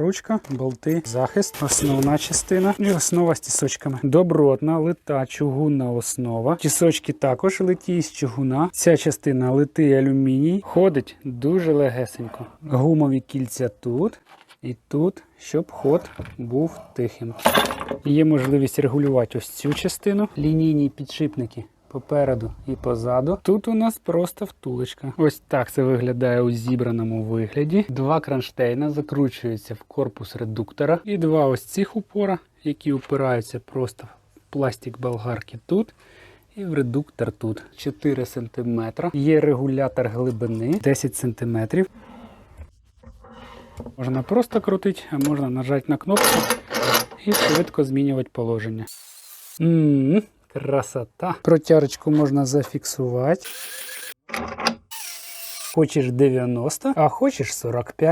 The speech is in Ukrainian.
ручка, болти, захист, основна частина і основа з тісочками. Добротна, лита, чугунна основа. Тісочки також литі з чугуна. Ця частина литий алюміній. Ходить дуже легесенько. Гумові кільця тут і тут, щоб ход був тихим. Є можливість регулювати ось цю частину. Лінійні підшипники попереду і позаду. Тут у нас просто втулочка. Ось так це виглядає у зібраному вигляді. Два кронштейна закручуються в корпус редуктора. І два ось цих упора, які упираються просто в пластик болгарки тут. І в редуктор тут 4 см. Є регулятор глибини 10 см. Можна просто крутити, а можна нажати на кнопку і швидко змінювати положення. Ммм, красота. Протярочку можна зафіксувати. Хочеш 90, а хочеш 45.